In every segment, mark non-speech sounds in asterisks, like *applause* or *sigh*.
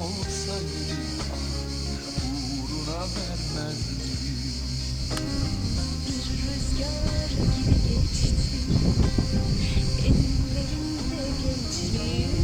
olsaydım uğruna vermezdim Bir rüzgar gibi geçtim ellerinde gençliğim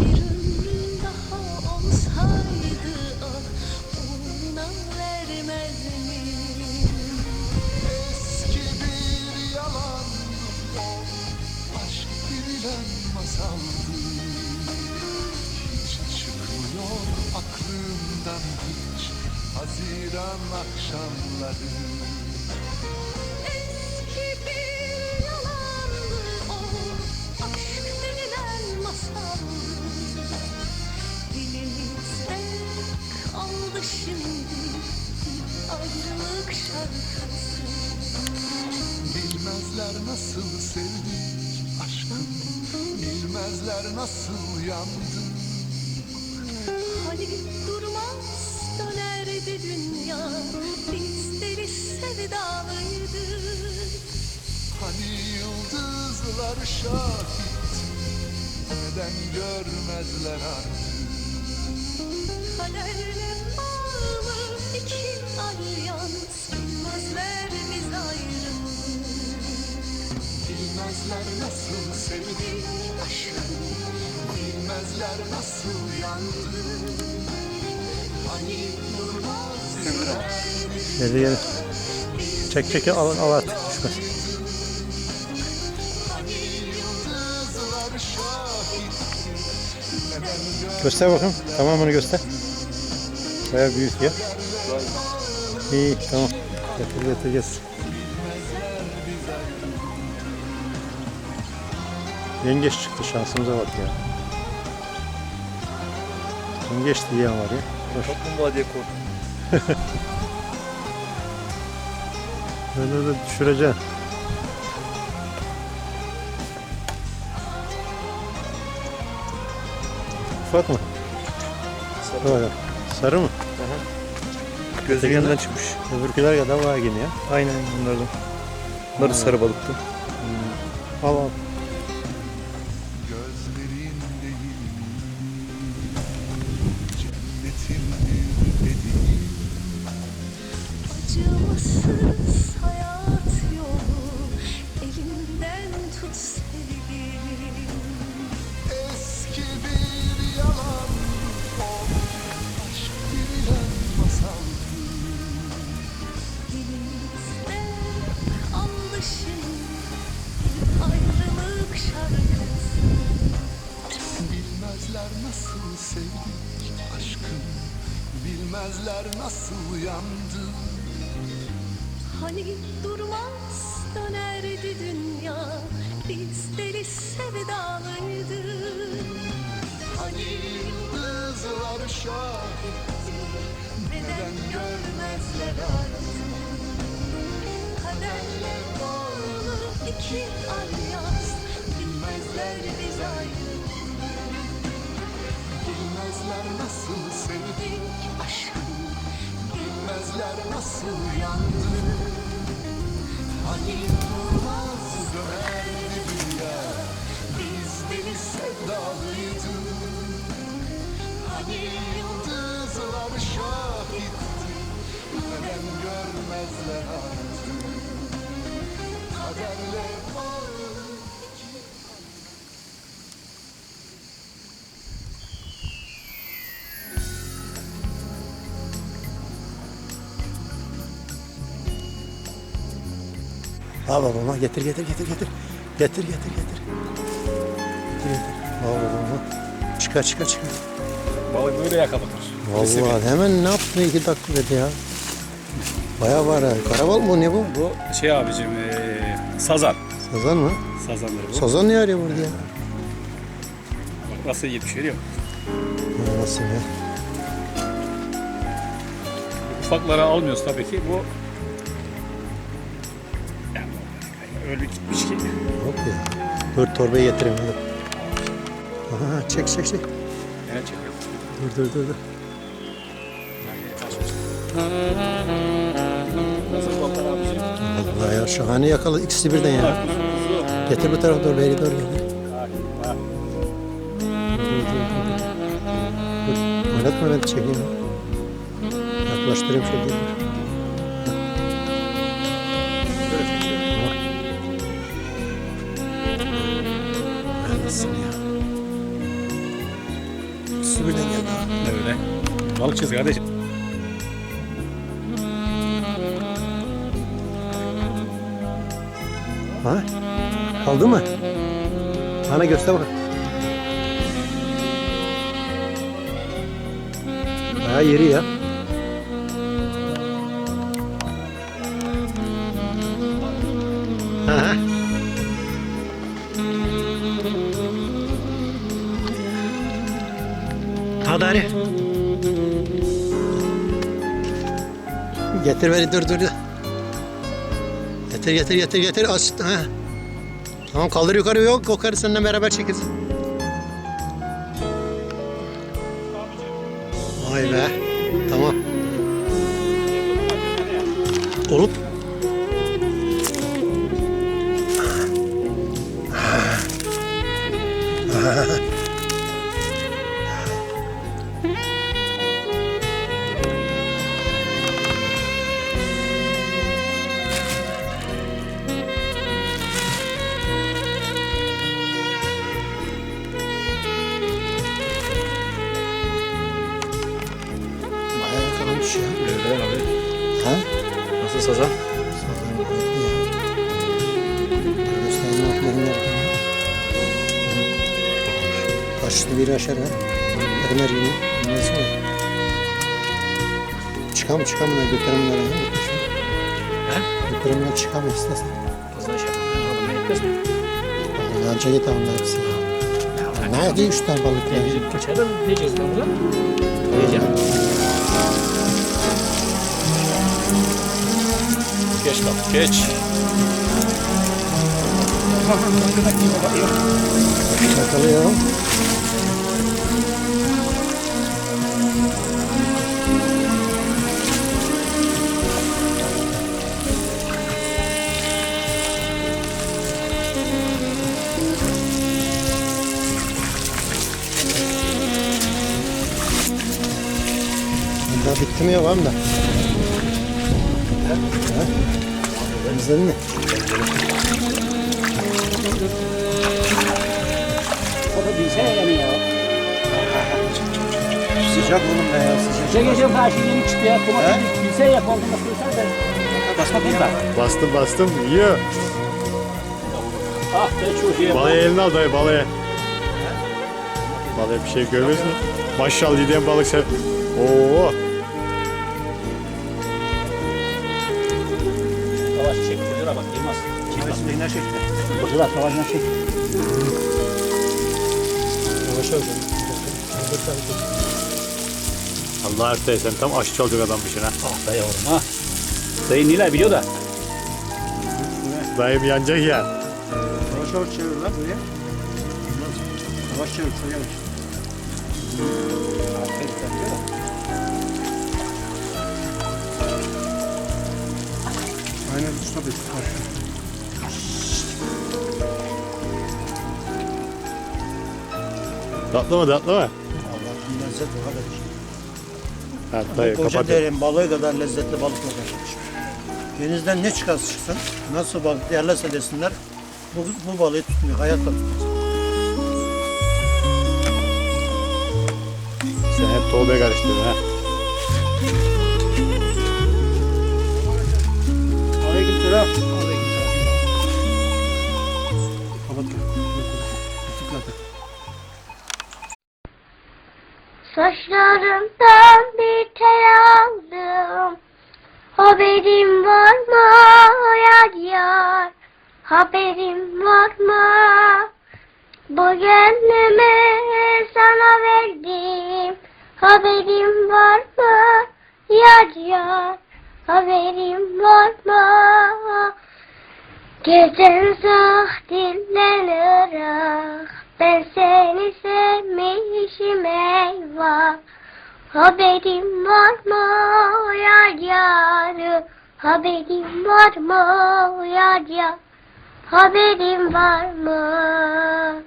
Bir ömrüm daha olsaydı ah uğruna vermezdim Eski bir yalan aşk denilen masaldı hiç Haziran akşamları. Eski bir yalandı o Aşk denilen masaldı Dilimizde kaldı şimdi ayrılık şarkısı. Bilmezler nasıl sevdik aşkım Bilmezler nasıl yandık Hani durmaz dönerdi dünya? Biz deli sevdalıydık Hani yıldızlar şahit Neden görmezler artık? Kaderle bağlı iki alyans Bilmezler biz ayrılık Bilmezler nasıl sevdik aşkım Bilmezler nasıl yandık Hani durmaz Gel gel. Çek çek al al at. Düşmez. Göster bakayım. Tamamını göster. Baya büyük ya. İyi tamam. Getir getir getir. Yengeç çıktı şansımıza bak ya. Yengeç diye var ya. Dur. Kaplumbağa diye korktum. *laughs* Öyle de düşüreceksin. Ufak mı? Sarı. Böyle. Sarı mı? Gözlerinden çıkmış. Öbürküler kadar var yine ya. Aynen bunlardan. Bunlar da sarı balıktı. Al al. Acımasız hayat yolu Elimden tut sevgilim. Eski bir yalan o Aşk denilen masaldı Dilimizde Bir ayrılık şarkısı. Bilmezler nasıl sevdik aşkım Bilmezler nasıl yandık Hani durmaz dönerdi dünya Biz deli sevdalıydık Hani yıldızlar şahit Neden görmezler artık? Kaderle bağlı iki alyans Bilmezler biz ayrı Bilmezler nasıl yandık Hani durmaz dönerdi dünya Biz deli sevdalıydık Hani yıldızlar şahitti. Neden görmezler. artık Al babama getir getir getir getir. Getir getir getir. Getir getir. Al babama. Çıkar çıkar çıkar. Balık böyle yakalanır. Vallahi hemen ne yaptın iki dakika dedi ya. Baya var ha. Karaval mı ne bu? Bu şey abicim eee, sazan. Sazan mı? Sazanları bu. Sazan ne arıyor burada ya? Bak nasıl görüyor musun? Ya Nasıl ya? Ufakları almıyoruz tabii ki. Bu öyle gitmiş ki. Yok ya. Dur torbayı getireyim. Dur. Aha, çek çek çek. Ne çekiyor? Dur dur dur. dur. Nasıl balıklar abicim? Vallahi ya şahane yakaladı. İkisi birden ya. Getir bu tarafa doğru. Beri doğru getir. Oynatma ben çekeyim. Yaklaştırayım şöyle. Neredesin ya? Suyla gel Ne öyle? Balıkçıyız kardeşim. Ha? Kaldı mı? Bana göster bak. Bayağı yeri ya. Aha. Getir beni dur dur. Getir getir getir getir. As ha. Tamam kaldır yukarı yok. Yukarı seninle beraber çekeriz. Vay be. Tamam. Olup. Yakalamış ya. Evet abi. Ha? Nasıl sazan? Gösterme atlarına bakın. Kaçtı bir aşağı ha. Ermer gibi. Nasıl var? Çıkam çıkam bunlar götürem bunları. He? Götürem bunları çıkam istersen. Fazla şey. Abi ne etmez mi? Yanca git alın hepsi ya. Ne diyor üç tane balık ya? Bizim geçerden diyeceğiz lan burada. Diyeceğim. Geç bak geç. Yakalıyor. Daha bitti mi ya var mı da? Temizledin mi? Onu bilsene yani ya. Sıcak oğlum be ya sıcak. Gece gece karşı yeni çıktı ya. Olduğunu söylesen de. Basmadın da. Bastım bastım yiyor. Ah be çocuğa. Balayı eline al dayı balayı. Balayı bir şey görmüyorsun. Maşallah yediğin balık sen. Oo. Çocuğa savaşına çek. Yavaş ol. Allah Ertay sen tam aşçı olacak adammışsın ha. Ah be yavrum ha. Dayı Nilay biliyor da. Dayım yanacak ya. Yavaş yavaş çevir lan buraya. Yavaş çevir, yavaş. Aynen usta da Tatlı mı tatlı mı? Allah'ın lezzet o kadar. Ha, dayı Koca kapat. derin balığı kadar lezzetli balık yok. Denizden ne çıkarsa çıksın, nasıl balık yerlerse desinler, bu, bu balığı tutmuyor, hayatta tutmaz. Sen hep Tolga'ya karıştırdın ha. Saçlarımdan bir tel aldım. Haberim var mı yar yar. Haberim var mı Bu gönlümü sana verdim. Haberim var mı yar yar. Haberim var mı Gecen uzak diller ırak. Ben seni sevmişim eyvah Haberim var mı? Yar yar Haberim var mı? Yar yar. Haberim var mı?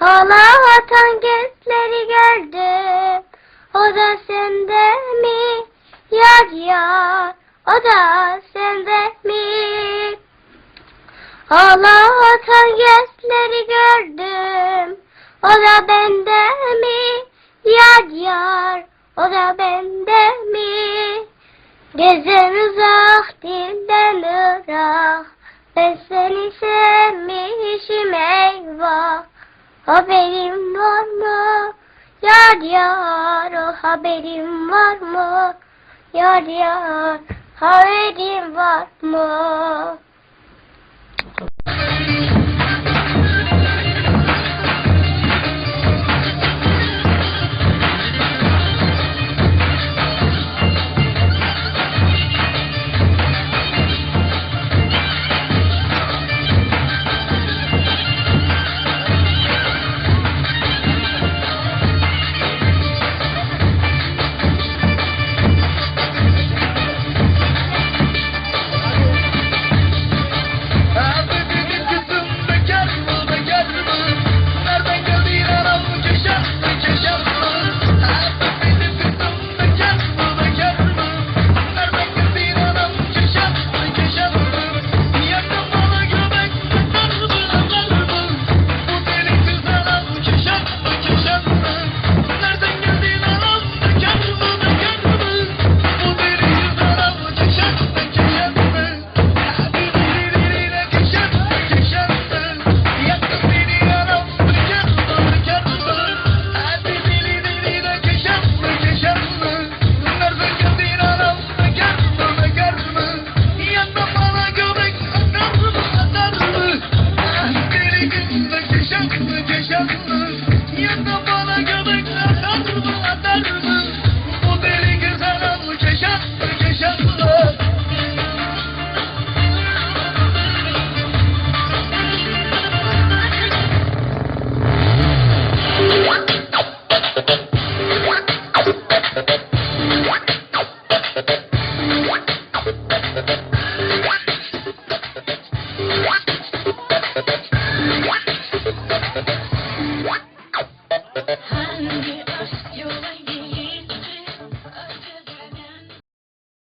Ağlatan gözleri gördüm O da sende mi? Yar yar. O da sende mi? Ağlatan gözleri gördüm. O da bende mi? Yar yar o da bende mi? Gezer uzak dilden ırak Ben seni sevmişim eyvah Haberim var mı? Yar yar o haberim var mı? Yar yar haberim var mı?